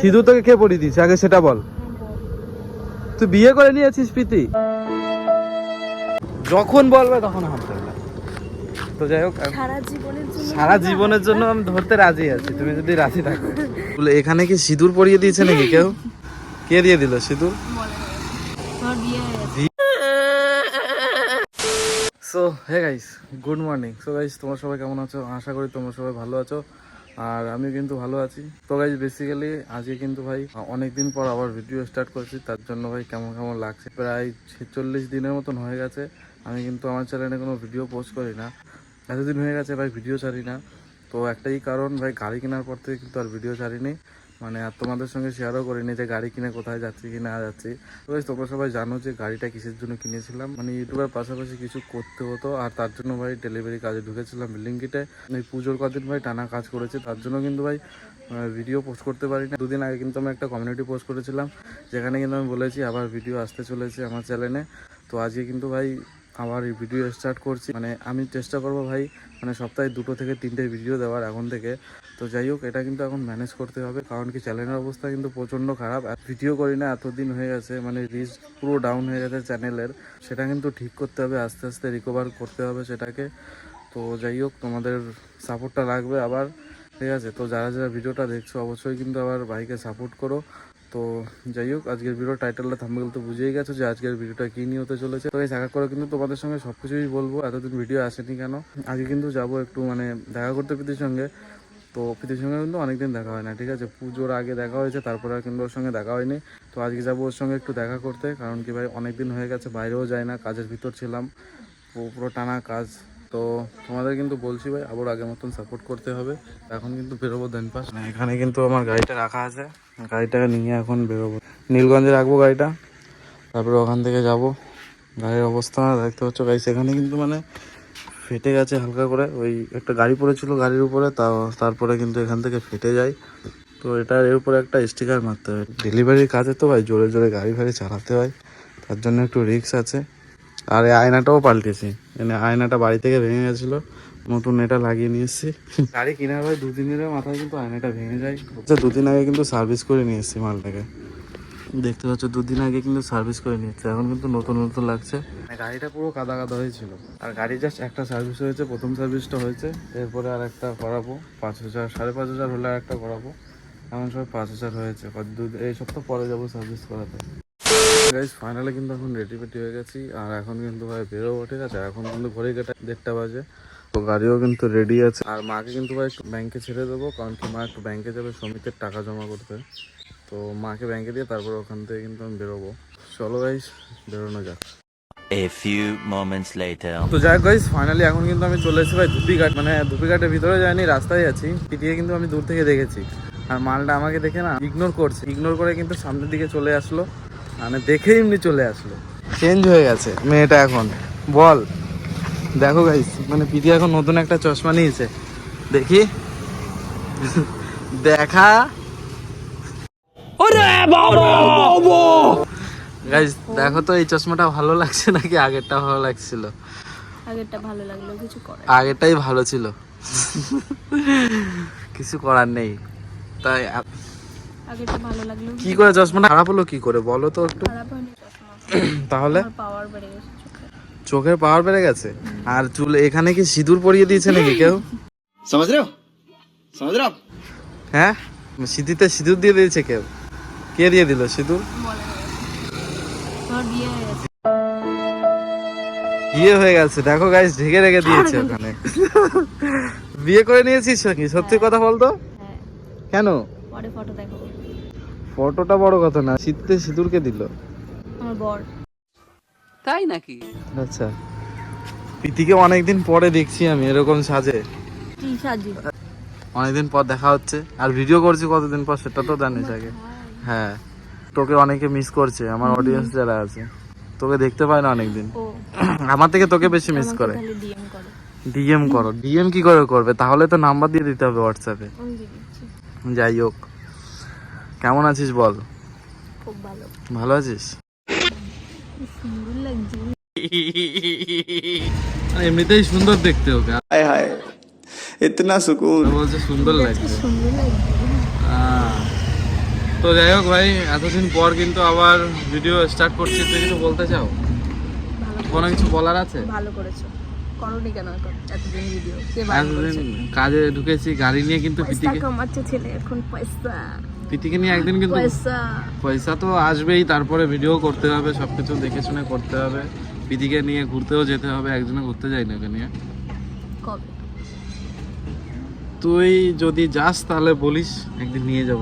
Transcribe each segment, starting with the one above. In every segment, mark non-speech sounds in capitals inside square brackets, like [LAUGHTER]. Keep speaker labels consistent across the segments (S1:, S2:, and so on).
S1: সিঁদুর তোকে কে পরিয়ে দিয়েছে? আগে সেটা বল। তুই বিয়ে করে নিয়েছিস প্রীতি? যখন বলবে তখন হাত ধরবে তো যাই হোক
S2: সারা জীবনের জন্য
S1: আমি ধরতে রাজি আছি তুমি যদি রাজি থাকো। বলে, এখানে কি সিঁদুর পরিয়ে দিয়েছে নাকি কেউ? কে দিয়ে দিল সিঁদুর? So hey guys good morning so guys তোমরা সবাই কেমন আছো? আশা করি তোমরা সবাই ভালো আছো। আর আমি কিন্তু ভালো আছি। তো গাইজ বেসিক্যালি আজকে কিন্তু ভাই অনেক দিন পর আবার ভিডিও স্টার্ট করছি, তার জন্য ভাই কেমন কেমন লাগছে? প্রায় ছেচল্লিশ দিনের মতন হয়ে গেছে। আমি কিন্তু আমার চ্যানেলে কোনো ভিডিও পোস্ট করি না। এতদিন হয়ে গেছে ভাই ভিডিও ছাড়ি না। তো একটাই কারণ ভাই, গাড়ি কেনার পর থেকে কিন্তু আর ভিডিও ছাড়িনি। মানে আর তোমাদের সঙ্গে শেয়ারও করিনি যে গাড়ি কিনে কোথায় যাচ্ছি কি না যাচ্ছি। তো তোমরা সবাই জানো যে গাড়িটা কিসের জন্য কিনেছিলাম। মানে ইউটিউবের পাশাপাশি কিছু করতে হতো, আর তার জন্য ভাই ডেলিভারি কাজে ঢুকেছিলাম। বিল্ডিং কিটে এই পুজোর কদিন ভাই টানা কাজ করেছে। তার জন্য কিন্তু ভাই ভিডিও পোস্ট করতে পারি না দুদিন আগে কিন্তু আমি একটা কমিউনিটি পোস্ট করেছিলাম, যেখানে কিন্তু আমি বলেছি, আবার ভিডিও আসতে চলেছে আমার চ্যানেলে তো আজকে কিন্তু ভাই আবার ভিডিও স্টার্ট করছি। মানে আমি চেষ্টা করব ভাই মানে সপ্তাহে দুটো থেকে তিনটে ভিডিও দেওয়ার এখন থেকে। তো যাই হোক, এটা কিন্তু এখন ম্যানেজ করতে হবে, কারণ কি চ্যানেলের অবস্থা কিন্তু প্রচণ্ড খারাপ। ভিডিও করি না, এতদিন হয়ে গেছে মানে রিচ পুরো ডাউন হয়ে গেছে চ্যানেলের সেটা কিন্তু ঠিক করতে হবে, আস্তে আস্তে রিকভার করতে হবে সেটাকে। তো যাই হোক, তোমাদের সাপোর্টটা লাগবে আবার। ঠিক আছে, তো যারা যারা ভিডিওটা দেখছ, অবশ্যই কিন্তু আবার ভাইকে সাপোর্ট করো। তো যাই হোক, আজকের ভিডিও টাইটেলটা থাম্বনেল তো বুঝেই গেছো যে আজকের ভিডিওটা কি নিয়ে হতে চলেছে। তো এই দেখা করে কিন্তু তোমাদের সঙ্গে সব কিছুই বলব, এতদিন ভিডিও আসেনি কেন? আজকে কিন্তু যাব একটু মানে দেখা করতে প্রীতির সঙ্গে। তো প্রীতির সঙ্গে কিন্তু অনেকদিন দেখা হয় না, ঠিক আছে? পুজোর আগে দেখা হয়েছে, তারপরে আর কিন্তু ওর সঙ্গে দেখা হয়নি। তো আজকে যাব ওর সঙ্গে একটু দেখা করতে, কারণ কি ভাই, অনেকদিন হয়ে গেছে, বাইরেও যায় না, কাজের ভিতর ছিলাম। পুরো টানা কাজ। তো তোমাদের কিন্তু বলছি ভাই, আবার আগের মতন সাপোর্ট করতে হবে। এখন কিন্তু বেরোবো দেন পাস। এখানে কিন্তু আমার গাড়িটা রাখা আছে। গাড়িটাকে নিয়ে এখন বেরোবো। নীলগঞ্জে রাখব গাড়িটা। তারপরে ওখান থেকে যাব। গাড়ির অবস্থা দেখতে পাচ্ছ গাড়ি সেখানে কিন্তু মানে ফেটে গেছে হালকা করে। ওই একটা গাড়ি পড়েছিল গাড়ির উপরে, তা তারপরে কিন্তু এখান থেকে ফেটে যায়। তো এটার এর উপরে একটা স্টিকার মারতে হয়। ডেলিভারির কাজে তো ভাই, জোরে জোরে গাড়ি ফাড়ি চালাতে হয়। তার জন্য একটু রিস্ক আছে। আর এই আয়নাটাও পাল্টেছি। মানে আয়নাটা বাড়ি থেকে ভেঙে গেছিল। নতুন এটা লাগিয়ে নিয়ে এসেছি। গাড়ি কেনার ভাই দু তিন দিনের মাথায় কিন্তু আয়নাটা ভেঙে যায়। আচ্ছা দুদিন আগে কিন্তু সার্ভিস করে নিয়ে এসেছি মালটাকে। দেখতে পাচ্ছ দুদিন আগে কিন্তু সার্ভিস করে নিয়েছে এখন কিন্তু নতুন নতুন লাগছে। মানে গাড়িটা পুরো কাদা কাদা হয়েছিল। আর গাড়ি জাস্ট একটা সার্ভিস হয়েছে প্রথম সার্ভিসটা হয়েছে। এরপরে আর একটা করাবো। পাঁচ হাজার সাড়ে পাঁচ হাজার হলে আর একটা করাবো। এমন সব পাঁচ হাজার হয়েছে। এই সপ্তাহ পরে যাব সার্ভিস করাতে। গাইজ ফাইনালি কিন্তু এখন রেডি পেটি হয়ে গেছি। আর এখন কিন্তু ভাই বেরোবো ঠিক আছে? এখন কিন্তু ঘড়ি কাটা দেড়টা বাজে। তো গাড়িও কিন্তু রেডি আছে। আর মাকে কিন্তু ভাই একটু ব্যাংকে ছেড়ে দেবো কারণ কি মা একটু ব্যাংকে যাবে শ্রমিকের টাকা জমা করতে। তো মাকে ব্যাংকে দিয়ে তারপর ওখান থেকে কিন্তু আমি বেরোবো। চলো গাইস বেরোনো যাক।
S3: A few moments later.
S1: তো যাই গাইস ফাইনালি এখন কিন্তু আমি চলে এসেছি ভাই ধুপিঘাট। মানে ধুপিঘাটের ভিতরে যাইনি রাস্তায় আছি। পিটিয়ে কিন্তু আমি দূর থেকে দেখেছি। আর মালটা আমাকে দেখে না ইগনোর করছে। ইগনোর করে কিন্তু সামনের দিকে চলে আসলো। মানে দেখেই এমনি চলে আসলো। চেঞ্জ হয়ে গেছে মেয়েটা এখন। বল। দেখো গাইস মানে পিটি এখন নতুন একটা চশমা নিয়েছে। দেখি। দেখা। গাইস দেখো তো এই চশমাটা ভালো লাগছে নাকি আগেরটা ভালো লাগছিল?
S2: আগেরটা ভালো লাগল কিছু করে
S1: আগেরটাই ভালো ছিল। কিছু করার নেই। তাই
S2: আগেরটা
S1: কি করে চশমা খারাপ হলো কি করে? বলো তো একটু। [CLEARS THROAT] তাহলে? চোখের পাওয়ার বেড়ে গেছে? আর চুল এখানে কি সিঁদুর পরিয়ে দিয়েছে নাকি [LAUGHS] কেউ? হ্যাঁ? সিঁদুরতে সিঁদুর দিয়ে দিয়েছে কেউ? কে দিয়ে দিল সিঁদুর?
S2: বিয়ে হয়ে গেছে।
S1: দেখো গাইস ঢেকে রেখে দিয়েছে [LAUGHS] ওখানে। বিয়ে করে নিয়েছিস নাকি? সত্যি কথা বলতো? কেন?
S2: পরে ফটো দেখো
S1: ফটোটা বড় কথা না শীতে সিঁদুরকে দিল।
S2: আমার বর।
S1: আচ্ছা। প্রীতিকে অনেকদিন পরে দেখছি আমি এরকম সাজে।
S2: কি সাজি।
S1: অনেকদিন পর দেখা হচ্ছে। আর ভিডিও করছি কতদিন পর সেটা তো জানিস আগে। হ্যাঁ। তোকে অনেকে মিস করছে আমার অডিয়েন্স যারা আছে। তোকে দেখতে পায় না অনেকদিন। [CLEARS THROAT] আমার থেকে তোকে বেশি মিস করে।
S2: ডিএম করো।
S1: ডিএম কি করে করবে? তাহলে তো নাম্বার দিয়ে দিতে হবে হোয়াটসঅ্যাপে যাই হোক। কেমন আছিস বল?
S2: ভালো।
S1: আছিস? এমনিতেই সুন্দর দেখতে ওকে।
S4: হায় হায় ইতনা সুকুন।
S1: বলছে সুন্দর লাগছে। তো যাই হোক ভাই এতদিন পর কিন্তু আবার ভিডিও স্টার্ট করছি। তুই কিছু বলতে চাও? কোনো কিছু বলার আছে?
S2: ভালো করেছ। করোনি কেন এতদিন ভিডিও কে ভালো
S1: এতদিন
S2: করেছে?
S1: কাজে ঢুকেছি গাড়ি নিয়ে কিন্তু
S2: পয়সা
S1: পিটিকে
S2: কামাচ্ছে ছেলে এখন পয়সা।
S1: পিটিকে নিয়ে একদিন কিন্তু
S2: পয়সা।
S1: পয়সা তো আসবেই তারপরে ভিডিও করতে হবে সবকিছু দেখে শুনে করতে হবে। পিটিকে নিয়ে ঘুরতেও যেতে হবে একজনে ঘুরতে যাই না ওকে নিয়ে।
S2: কবে?
S1: তুই যদি যাস তাহলে বলিস একদিন নিয়ে যাব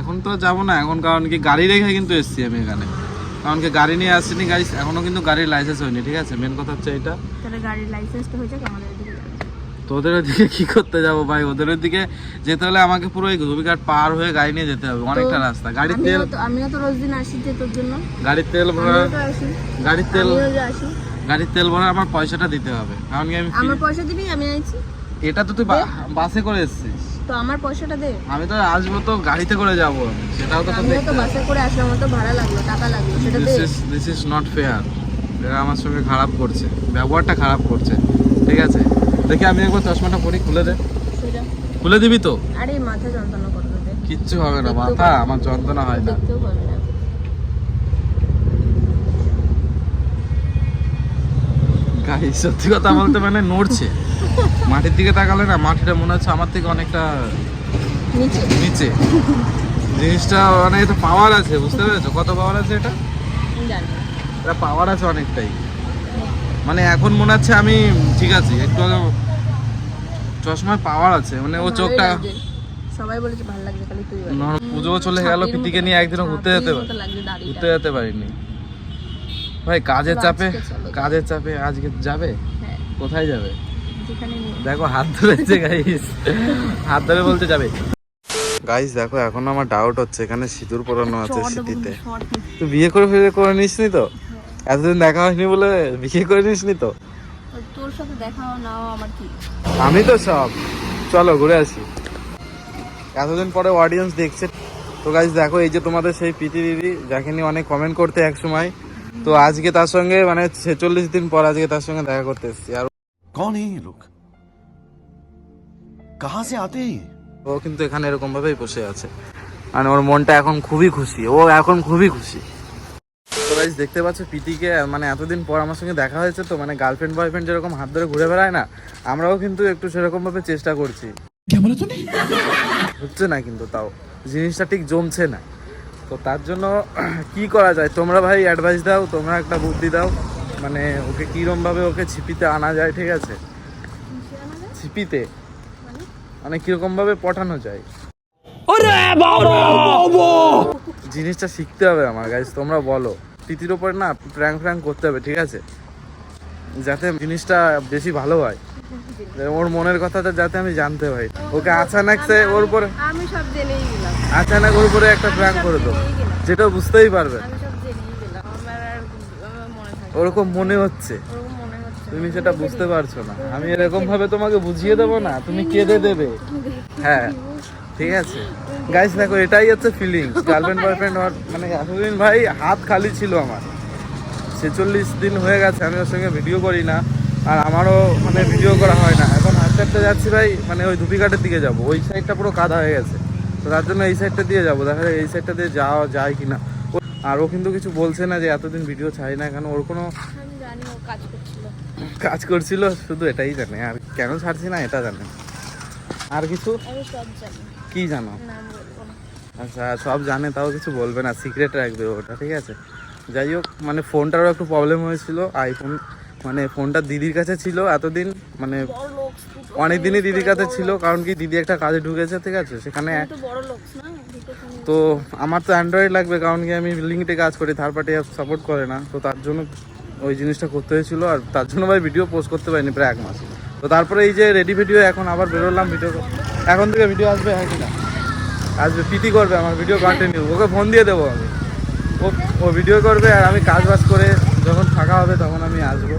S1: এখন তো যাব না এখন কারণ কি গাড়ি রেখে কিন্তু এসছি আমি এখানে। কারণ কি গাড়ি নিয়ে আসছিনি গাড়ি এখনও কিন্তু গাড়ির লাইসেন্স হয়নি ঠিক আছে? মেন কথা হচ্ছে এটা।
S2: তাহলে গাড়ির লাইসেন্সটা হয়ে যাক আমাদের এদিকে যাবে।
S1: তোদের ওদিকে কি করতে যাব ভাই? ওদের ওদিকে যেতে হলে আমাকে পুরো এই ধুবিঘাট পার হয়ে গাড়ি নিয়ে যেতে হবে অনেকটা রাস্তা। গাড়ির তেল
S2: আমিও তো রোজ দিন আসি যে তোর জন্য।
S1: গাড়ির তেল ভরা
S2: তো
S1: গাড়ির তেল গাড়ির তেল ভরা আমার পয়সাটা দিতে হবে। কারণ কি আমি
S2: আমার পয়সা দিবি আমি আইছি
S1: এটা তো তুই বাসে করে এসছিস।
S2: তো আমার পয়সাটা দে।
S1: আমি তো আসব তো গাড়িতে করে যাব। সেটাও তো দেখতে
S2: তো বাসে করে আসলাম আমার তো ভাড়া লাগল টাকা লাগল সেটা দে।
S1: দিস ইজ নট ফেয়ার এরা আমার সঙ্গে খারাপ করছে। ব্যবহারটা খারাপ করছে। ঠিক আছে? দেখি আমি একবার চশমাটা পরি খুলে দে। খুলে দিবি তো?
S2: আরে মাথা যন্ত্রণা করবে
S1: কিচ্ছু হবে না মাথা আমার যন্ত্রণা হয় না।
S2: দেখতেও পারবি না।
S1: গাই সত্যি কথা বলতে মানে নড়ছে। মাটির দিকে তাকালে না মাটিটা মনে হচ্ছে আমার থেকে অনেকটা
S2: নিচে।
S1: জিনিসটা মানে এটা পাওয়ার আছে বুঝতে পেরেছ? কত পাওয়ার আছে এটা। এটা পাওয়ার আছে অনেকটাই। মানে এখন মনে হচ্ছে আমি ঠিক আছি একটু আগে চশমায় পাওয়ার আছে মানে ও চোখটা
S2: লাগছে। সবাই বলেছে ভালো লাগছে খালি তুই বল।
S1: চলে গেল নিয়ে একদিনও ঘুরতে যেতে। ঘুরতে যেতে পারিনি। ভাই কাজের চাপে কাজের চাপে আজকে যাবে?
S2: হ্যাঁ,
S1: কোথায় যাবে? দেখো হাত ধরেছে গাইস হাত ধরে বলতে যাবে। গাইস দেখো এখন আমার ডাউট হচ্ছে এখানে সিঁদুর পরানো আছে সিটিতে। তুই বিয়ে করে ফিরে করে নিসনি তো? এতদিন দেখা হয়নি বলে বিয়ে করে নিসনি তো?
S2: তোর সাথে দেখাও নাও আমার কি?
S1: আমি তো সব। চলো ঘুরে আসি। এতদিন পরে অডিয়েন্স দেখছে। তো গাইজ দেখো এই যে তোমাদের সেই প্রীতি দিদি যাকে নিয়ে অনেক কমেন্ট করতে এক সময় তো আজকে তার সঙ্গে মানে ছেচল্লিশ দিন পর আজকে তার সঙ্গে দেখা করতে এসেছি। আর
S5: कौन है ये लोग कहां से आते हैं ये
S1: ও কিন্তু এখানে এরকম ভাবেই বসে আছে মানে ওর মনটা এখন খুবই খুশি ও এখন খুবই খুশি তো গাইজ দেখতে পাচ্ছ পিটিকে মানে এতদিন পর আমার সঙ্গে দেখা হয়েছে তো মানে গার্লফ্রেন্ড বয়ফ্রেন্ড যেরকম হাত ধরে ঘুরে বেড়ায় না আমরাও কিন্তু একটু সেরকম ভাবে চেষ্টা করছি হচ্ছে না কিন্তু তাও জিনিসটা ঠিক জমছে না তো তার জন্য কি করা যায় তোমরা ভাই অ্যাডভাইস দাও তোমরা একটা বুদ্ধি দাও মানে ওকে কিরম ভাবে ওকে ছিপিতে আনা যায় ঠিক আছে? ছিপিতে? মানে কীরকম ভাবে পটানো যায়? জিনিসটা শিখতে হবে আমার গাইজ তোমরা বলো। তিতির ওপর না প্র্যাঙ্ক ফ্র্যাঙ্ক করতে হবে ঠিক আছে? যাতে জিনিসটা বেশি ভালো হয়। ওর মনের কথাটা যাতে আমি জানতে পারি। ওকে আচানাক সে ওর উপরে
S2: আমি সব জেনেই গেলাম।
S1: আচানক ওর উপরে একটা প্র্যাঙ্ক করে দেবো যেটা বুঝতেই পারবে
S2: আমি সব জেনেই গেলাম আমার আর আমার মনে থাকে না।
S1: ওরকম মনে হচ্ছে। তুমি সেটা বুঝতে পারছ। না। আমি এরকম ভাবে তোমাকে বুঝিয়ে দেবো না তুমি কেঁদে দেবে। হ্যাঁ ঠিক আছে। গাইস দেখো এটাই হচ্ছে ফিলিং গার্লফ্রেন্ড বয়ফ্রেন্ড মানে এতদিন ভাই হাত খালি ছিল আমার। ছেচল্লিশ দিন হয়ে গেছে আমি ওর সঙ্গে ভিডিও করি না। আর আমারও মানে ভিডিও করা হয় না। এখন হাত চারটে যাচ্ছি ভাই মানে ওই ধুপিঘাটের দিকে যাব। ওই সাইডটা পুরো কাদা হয়ে গেছে। তো তার জন্য এই সাইডটা দিয়ে যাব। দেখা যায় এই সাইডটা দিয়ে যাওয়া যায় কি না আর ও কিন্তু কিছু বলছে না যে এতদিন ভিডিও ছাড়ি না কেন ওর কোনো
S2: কাজ করছিল।
S1: শুধু এটাই জানে। আর কেন ছাড়ছি না এটা জানে। আর কিছু? কি জানো? আচ্ছা সব জানে তাও কিছু বলবে না। সিক্রেট রাখবে ওটা ঠিক আছে? যাই হোক মানে ফোনটারও একটু প্রবলেম হয়েছিল। আইফোন মানে ফোনটা দিদির কাছে ছিল এতদিন মানে অনেক দিনই দিদির কাছে ছিল কারণ কি দিদি একটা কাজে ঢুকেছে ঠিক আছে? সেখানে
S2: বড় লোক না?
S1: তো আমার তো অ্যান্ড্রয়েড লাগবে, কারণ কি আমি লিঙ্কটে কাজ করি থার্ড পার্টি অ্যাপ সাপোর্ট করে না। তো তার জন্য ওই জিনিসটা করতে হয়েছিল, আর তার জন্য ভাই ভিডিও পোস্ট করতে পারিনি প্রায় এক মাস। তো তারপরে এই যে রেডি ভিডিও এখন আবার বেরোলাম ভিডিও এখন থেকে ভিডিও আসবে হ্যাঁ কিনা আসবে পিটি করবে আমার ভিডিও কন্টিনিউ ওকে ফোন দিয়ে দেবো আমি। ও ও ভিডিও করবে, আর আমি কাজ বাজ করে যখন ফাঁকা হবে তখন আমি আসব।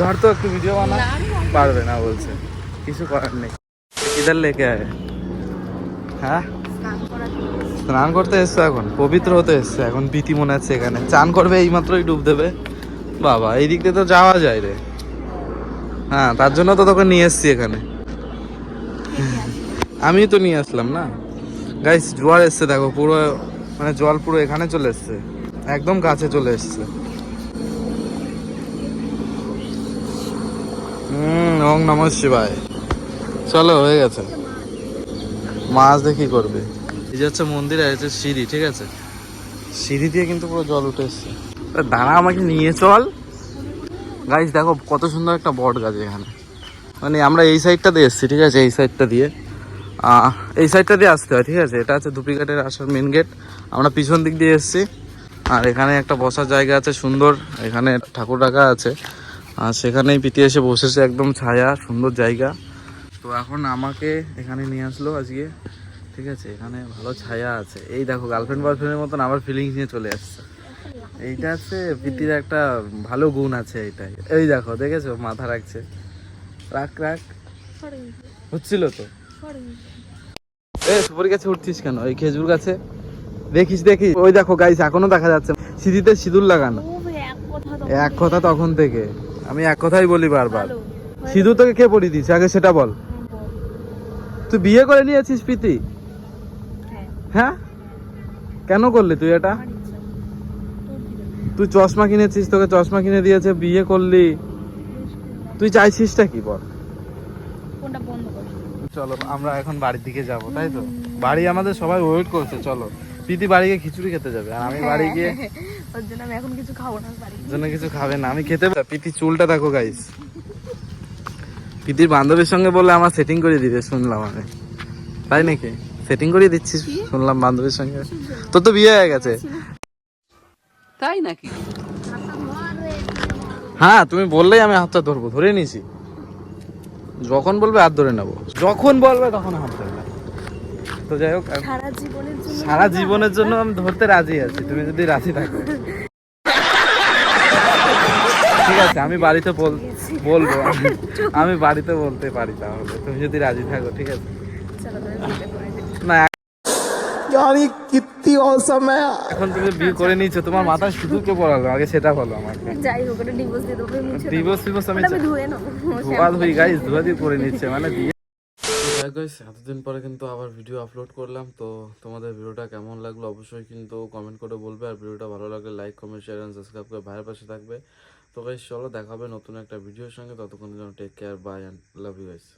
S1: ধর তো একটু ভিডিও বানা। পারবে না বলছে, কিছু করার নেই। কিধার লেকে আয়। হ্যাঁ?
S2: স্নান
S1: করতে এসছো এখন? পবিত্র হতে এসছে? এখন প্রীতি মনে আছে এখানে। চান করবে এই মাত্রই ডুব দেবে? বাবা, এই দিক তো যাওয়া যায় রে। হ্যাঁ তার জন্য তো তোকে নিয়ে এসছি এখানে। আমি তো নিয়ে আসলাম না। গাইস জোয়ার এসছে দেখো, পুরো মানে জল পুরো এখানে চলে এসছে। একদম কাছে চলে এসছে। হুম, ওং নম শিবায়। চলো, হয়ে গেছে। মাছ দেখি করবে। যে হচ্ছে মন্দির আর হচ্ছে সিঁড়ি, ঠিক আছে? সিঁড়ি দিয়ে কিন্তু পুরো জল উঠে এসছে। দাঁড়া, আমাকে নিয়ে চল। গাইস দেখো কত সুন্দর একটা বট গাছ এখানে। মানে আমরা এই সাইডটা দিয়ে এসেছি, ঠিক আছে? এই সাইডটা দিয়ে। এই সাইডটা দিয়ে আসতে হয়, ঠিক আছে? এটা হচ্ছে দুপিঘাটের আসার মেন গেট আমরা পিছন দিক দিয়ে এসেছি। আর এখানে একটা বসার জায়গা আছে সুন্দর। এখানে ঠাকুর রাখা আছে। আর সেখানেই পিটি এসে বসেছে, একদম ছায়া, সুন্দর জায়গা। তো এখন আমাকে এখানে নিয়ে আসলো আজকে। ঠিক আছে? এখানে ভালো ছায়া আছে। এই দেখো গার্লফ্রেন্ড বয়ফ্রেন্ডের মতন আবার ফিলিংস নিয়ে চলে আসছে। এইটা আছে প্রীতির একটা ভালো গুণ আছে এইটাই। এই দেখো, দেখেছ? মাথা রাখছে। রাখ রাখ। হচ্ছিল তো? সুপারি গাছে উঠছিস কেন? এই খেজুর গাছে? দেখিস দেখিস। ওই দেখো গাইস এখনও দেখা যাচ্ছে। সিঁড়িতে সিঁদুর লাগানো। এক কথা তখন থেকে। আমি এক কথাই বলি বারবার। সিঁদুর তোকে কে পরিয়ে দিস আগে সেটা বল। তুই বিয়ে করে নিয়েছিস প্রীতি? হ্যাঁ? কেন করলি তুই এটা? তুই চশমা কিনেছিস তোকে চশমা কিনে দিয়েছে বিয়ে করলি। তুই চাইছিসটা কি বল? চলো আমরা এখন বাড়ির দিকে যাব তাই তো? বাড়ি আমাদের সবাই ওয়েট করছে চলো। প্রীতি বাড়ি গিয়ে খিচুড়ি খেতে যাবে আর আমি বাড়ি গিয়ে [LAUGHS]
S2: ওর জন্য আমি এখন কিছু খাব না বাড়ি
S1: জন্য কিছু খাবে না আমি খেতে প্রীতি চুলটা দেখো গাইস প্রীতির বান্ধবীর সঙ্গে বলে আমার সেটিং করে দিবে শুনলাম আমি। তাই নাকি? সেটিং করে দিচ্ছিস শুনলাম বান্ধবীর সঙ্গে। তোর তো বিয়ে হয়ে গেছে।
S6: তাই নাকি?
S1: হ্যাঁ তুমি বললেই আমি হাতটা ধরবো ধরে নিছি যখন বলবে হাত ধরে নেব। যখন বলবে তখন হাত ধরবে। তো যাই হোক
S2: সারা জীবনের জন্য
S1: সারা জীবনের জন্য আমি ধরতে রাজি আছি তুমি যদি রাজি থাকো। ঠিক আছে আমি বাড়িতে বল- বলব। আমি বাড়িতে বলতে পারি তাহলে তুমি যদি রাজি থাকো ঠিক আছে
S2: চলো তাহলে বিয়েটা করে দিই।
S1: না এখন তুমি বিয়ে করে নিয়েছো তোমার মাথায় শুধু কে পড়ালো? আগে সেটা বলো আমাকে।
S2: যাই হোক ডিভোর্স দিয়ে দেবো দেবো।
S1: ডিভোর্স আমি
S2: আমি ধুয়ে নেব।
S1: ধোয়া ধুই গাইস ধোয়া দিয়ে করে নিচ্ছে মানে বিয়ে গাইস এতদিন পরে কিন্তু আবার ভিডিও আপলোড করলাম তো তোমাদের ভিডিওটা কেমন লাগল অবশ্যই কিন্তু কমেন্ট করে বলবে আর ভিডিওটা ভালো লাগলে like comment share and subscribe করে ভাইয়ের পাশে থাকবে। তো গাইস চলো দেখা হবে নতুন একটা ভিডিওর সঙ্গে ততক্ষণ জন্য take care bye and love you guys